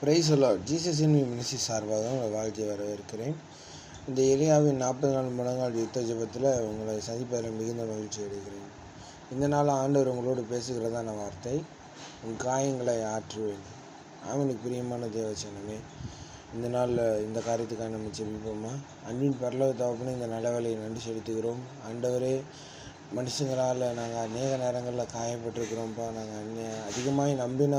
Price அலாட் Jesus in ministry சார்பாக உங்களை வாழ்த்தி வரவேற்கிறேன். இந்த ஏரியாவின் நாற்பது நாள் முழங்கால் யுத்த ஜெபத்தில் உங்களை சந்திப்பதில் மிகுந்த மகிழ்ச்சி அடைகிறேன். இந்த நாள் ஆண்டவர் உங்களோடு பேசுகிறதான வார்த்தை. உன் காயங்களை ஆற்றுவேன். அவனுக்கு பிரியமான தேவச்சனமே இந்த நாளில் இந்த காரியத்துக்காக நம்ம செபிப்போமா அன்பின் பரலவ தகப்பனே இந்த நடவலையை நன்றி செலுத்துகிறோம். ஆண்டவரே மனுஷங்களால் நாங்கள் அநேக நேரங்களில் காயப்பட்டிருக்கிறோம்ப்பா. நாங்கள் அந்நிய அதிகமாக நம்பின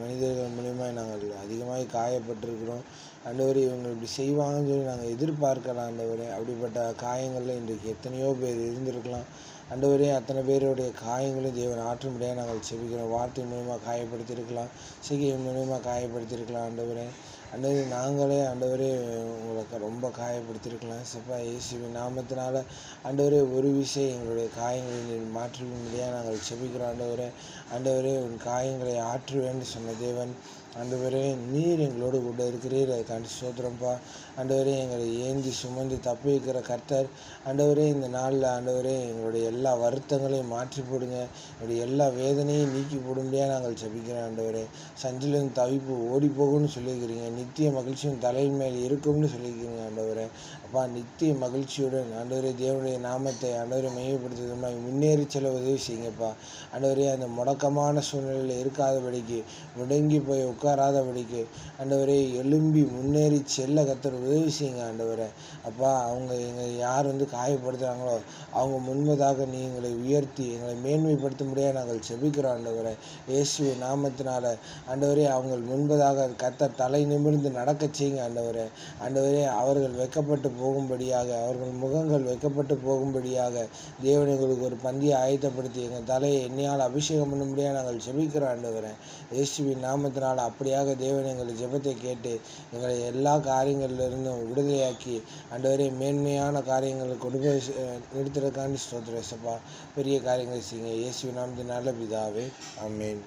மனிதர்கள் மூலியமாக நாங்கள் அதிகமாக காயப்பட்டிருக்கிறோம். ஆண்டவர் இவங்க இப்படி செய்வாங்கன்னு சொல்லி நாங்கள் எதிர்பார்க்கலாம் ஆண்டவரே. அப்படிப்பட்ட காயங்களில் இன்றைக்கு எத்தனையோ பேர் இருந்திருக்கலாம். ஆண்டவரே அத்தனை பேருடைய காயங்களையும் தேவன் ஆற்றும்படியாக நாங்கள் செபிக்கிறோம். வார்த்தை மூலியமாக காயப்படுத்தியிருக்கலாம். சிகிச்சை மூலியமாக காயப்படுத்தியிருக்கலாம் ஆண்டவரே. ஆண்டவரே நாங்களே ஆண்டவரே உங்களுக்கு ரொம்ப காயப்படுத்தியிருக்கலாம் சப்பா இயேசுவி நாமத்தினால ஆண்டவரே ஒரு விஷயம் எங்களுடைய காயங்களை நீர் நாங்கள் செபிக்கிறோம் ஆண்டவரே ஆண்டவரே உன் காயங்களை ஆற்றுவேன்னு சொன்ன தேவன். ஆண்டவரே நீர் எங்களோடு கூட இருக்கிறீர். அதுக்காண்டி சோத்திரம்ப்பா ஆண்டவரே எங்களை ஏந்தி சுமந்து தப்பி வைக்கிற கர்த்தர். ஆண்டவரே இந்த நாளில் ஆண்டவரே எங்களுடைய எல்லா வருத்தங்களையும் மாற்றி போடுங்க. எங்களுடைய எல்லா வேதனையும் நீக்கி போடும்படியாக நாங்கள் செபிக்கிறோம் ஆண்டவரே சஞ்சிலும் தவிப்பு ஓடி போகும்னு சொல்லியிருக்கிறீங்க. நித்திய மகிழ்ச்சியும் தலையின் மேல் இருக்கும்னு சொல்லியிருக்கீங்க ஆண்டவரே. அப்பா நித்திய மகிழ்ச்சியுடன் ஆண்டவரே தேவனுடைய நாமத்தை ஆண்டவரை மையப்படுத்துவதுமாய் முன்னேறி செல்ல உதவி செய்யுங்கப்பா. ஆண்டவரே அந்த முடக்கமான சூழ்நிலையில் இருக்காதபடிக்கு முடங்கி போய் உட்காராதபடிக்கு ஆண்டவரே எழும்பி முன்னேறி செல்ல கத்தர் உதவி செய்யுங்க ஆண்டவரை அப்பா அவங்க எங்களை யார் வந்து காயப்படுத்துகிறாங்களோ அவங்க முன்பதாக நீ எங்களை உயர்த்தி எங்களை மேன்மைப்படுத்தும்படியாக நாங்கள் செபிக்கிறோம் ஆண்டவரே இயேசுவை நாமத்தினால ஆண்டவரே அவங்க முன்பதாக கத்த தலை நிமிர்ந்து நடக்க செய்யுங்க ஆண்டவரே ஆண்டவரே அவர்கள் வைக்கப்பட்டு போகும்படியாக அவர்கள் முகங்கள் வைக்கப்பட்டு போகும்படியாக தேவன் எங்களுக்கு ஒரு பந்தியை ஆயத்தப்படுத்தி எங்கள் தலையை எண்ணியால் அபிஷேகம் பண்ணும்படியாக நாங்கள் ஜெபிக்கிறோம் ஆண்டவரே. இயேசுவின் நாமத்தினால் அப்படியாக தேவன் எங்கள் ஜெபத்தை கேட்டு எங்களை எல்லா காரியங்களிலிருந்தும் விடுதலையாக்கி ஆண்டவரே மேன்மையான காரியங்களை கொண்டு போய் நிறுத்துறதுக்காண்டி ஸ்தோத்திரசப்பா பெரிய காரியங்களை செய்யுங்க. இயேசுவின் நாமத்தினால பிதாவே அமேன்